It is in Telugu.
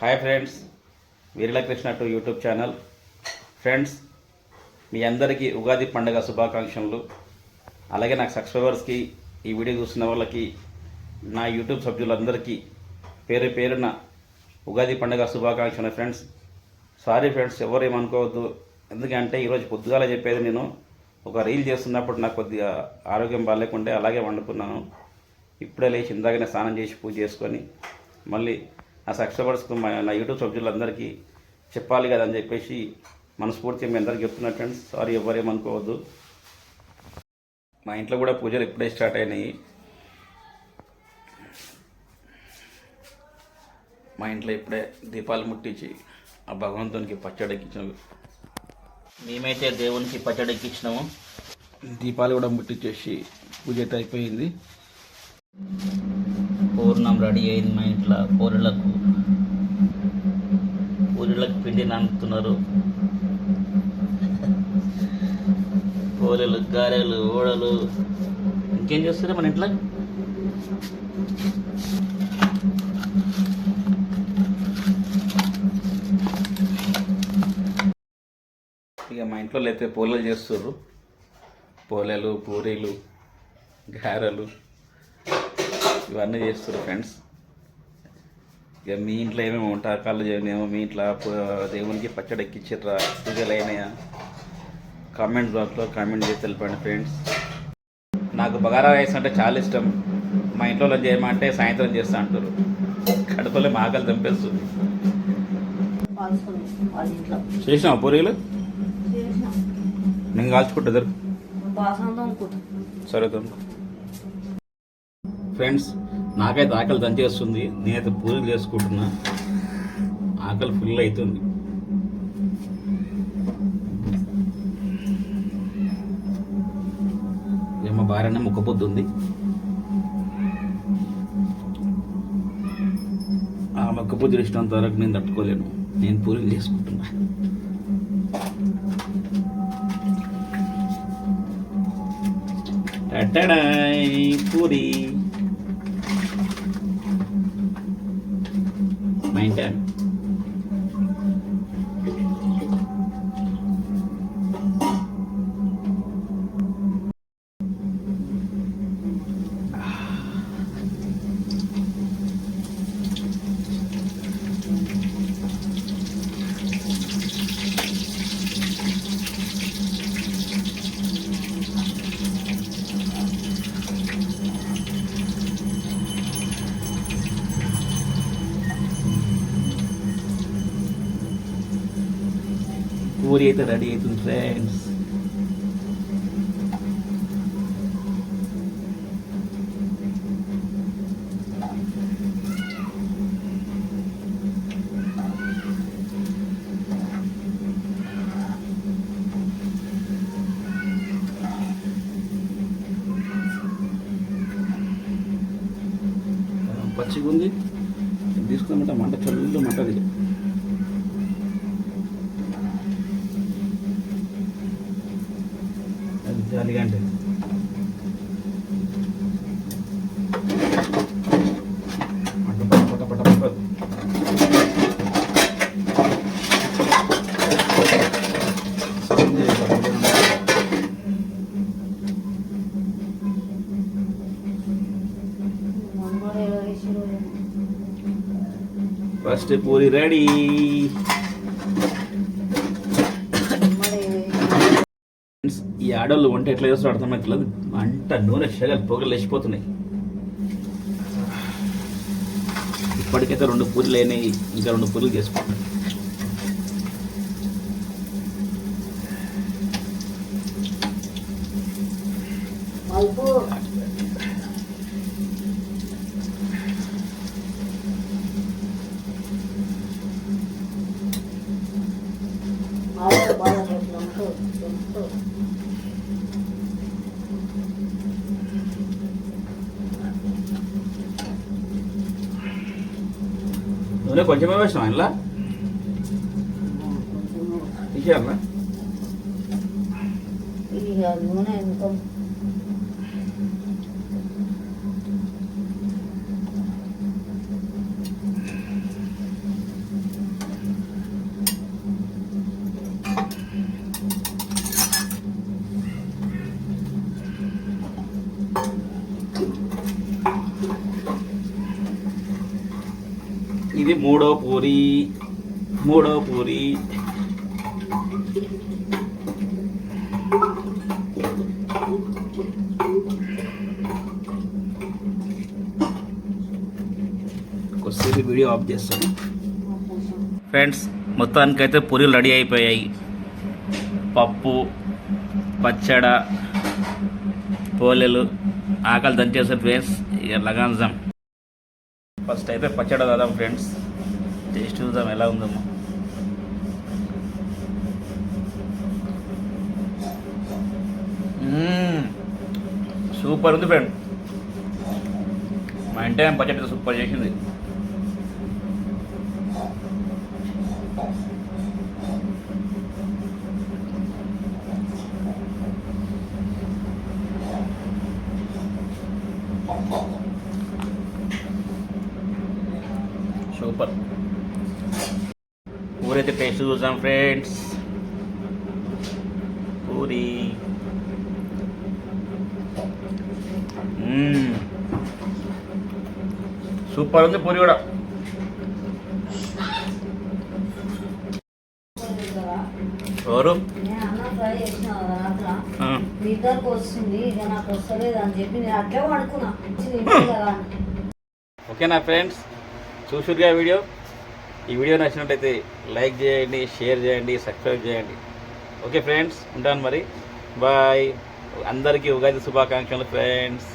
Hi friends Veeralakrishna to YouTube channel friends మీ అందరికీ ఉగాది పండుగ శుభాకాంక్షలు. అలాగే నాకు సబ్స్క్రైబర్స్కి ఈ వీడియో చూస్తున్న వాళ్ళకి నా యూట్యూబ్ సభ్యులందరికీ పేరు పేరున ఉగాది పండుగ శుభాకాంక్షలు. ఫ్రెండ్స్ సారీ ఫ్రెండ్స్ ఎవరు ఏమనుకోవద్దు. ఎందుకంటే ఈరోజు పొద్దుగాల చెప్పేది నేను. ఒక రీల్ చేస్తున్నప్పుడు నాకు కొద్దిగా ఆరోగ్యం బాగాలేకుండా అలాగే వండుకున్నాను. ఇప్పుడే లేచి ఇందాకనే స్నానం చేసి పూజ చేసుకొని మళ్ళీ నా సబ్స్క్రైబర్స్కి మా నా యూట్యూబ్ సభ్యులందరికీ చెప్పాలి కదా అని చెప్పేసి మనస్ఫూర్తిగా మీ అందరికీ చెప్తున్నా ఫ్రెండ్స్. సారీ ఎవరేమనుకోవద్దు. మా ఇంట్లో కూడా పూజలు ఇప్పుడే స్టార్ట్ అయినాయి. మా ఇంట్లో ఇప్పుడే దీపాలు ముట్టించి ఆ భగవంతునికి పచ్చడి ఎక్కించినాము మేమైతే దేవునికి పచ్చడి ఎక్కించినాము. దీపాలు కూడా ముట్టించేసి పూజ అయితే అయిపోయింది. పూర్ణం రెడీ అయింది మా ఇంట్లో. పూరిళ్ళకు పూరిళ్ళకు పిండి నానుతున్నారు పూరలు గారెలు ఓడలు ఇంకేం చేస్తారు మన ఇంట్లో? ఇక మా ఇంట్లో అయితే పూలలు చేస్తారు పోలేలు పూరీలు గారెలు. ఇవన్నీ చేస్తారు ఫ్రెండ్స్. ఇక మీ ఇంట్లో ఏమేమి వంటకాలు చేయనేమో మీ ఇంట్లో దేవునికి పచ్చడి ఎక్కించారా పూజలు అయినాయా? కామెంట్ బాక్స్లో కామెంట్ చేసి తెలిపండి ఫ్రెండ్స్. నాకు బగారా రైస్ అంటే చాలా ఇష్టం. మా ఇంట్లో చేయమంటే సాయంత్రం చేస్తా అంటారు కడుపులో మా ఆకలి చంపేస్తుంది ఇంట్లో చేసినావా పూరీలు? చేసినాం. నేను కాల్చుకుంటా సరే తమ్ముడు ఫ్రెండ్స్ నాకైతే ఆకలి దంచేస్తుంది నేనైతే పూజలు చేసుకుంటున్నా. ఆకలి ఫుల్ అవుతుంది ఏమో భార్యనే ముక్కపోద్దు ఉంది ఆ మొక్కపోద్దు చేసినంత వరకు నేను తట్టుకోలేను. నేను పూజలు చేసుకుంటున్నా. టటడాయ్ పూరి పూరి అయితే రెడీ అవుతుంది ఫ్రెండ్స్ పచ్చిగా ఉంది తీసుకున్నమాట మంట చల్లు మంటది వేసారో ఏమో. ఫస్ట్ పూరి రెడీ మనవాడు ఎలా వేసారో. ఫ్రెండ్స్, ఈ ఆడవాళ్ళు వంట ఎట్లా చేస్తారో అర్థమవుతలేదు అంట నూనె షగలు పొగలు లేచిపోతున్నాయి. ఇప్పటికైతే రెండు పూరీలు అయినాయి. ఇంకా రెండు పూరీలు చేసుకుంటాం. Thank you. నూనె కొంచెమే వేసినాం ఇలా తీసేయాలా ఇక నూనె ఇది మూడో పూరి. మూడో పూరి. కొద్దిసేపు వీడియో ఆఫ్ చేస్తాను. ఫ్రెండ్స్ మొత్తానికైతే పూరీలు రెడీ అయిపోయాయి. పప్పు పచ్చడ పోలేలు ఆకలి దంచేసే ఫ్రెండ్స్ ఇక లగాంజం. ఫస్ట్ అయితే పచ్చడి దాదాం ఫ్రెండ్స్. టేస్ట్ చూద్దాం ఎలా ఉందమ్మా. సూపర్ ఉంది ఫ్రెండ్. మా ఇంటి పచ్చడి సూపర్ చేసింది సూపర్ పూరైతే టేస్ట్ చూసాం ఫ్రెండ్స్ పూరి. సూపర్ ఉంది పూరి కూడా. ఎవరు. ఓకేనా ఫ్రెండ్స్ చూసురుగా వీడియో? ఈ వీడియో నచ్చినట్టయితే లైక్ చేయండి షేర్ చేయండి సబ్స్క్రైబ్ చేయండి. ఓకే ఫ్రెండ్స్ ఉంటాను మరి. బాయ్. అందరికీ ఉగాది శుభాకాంక్షలు ఫ్రెండ్స్.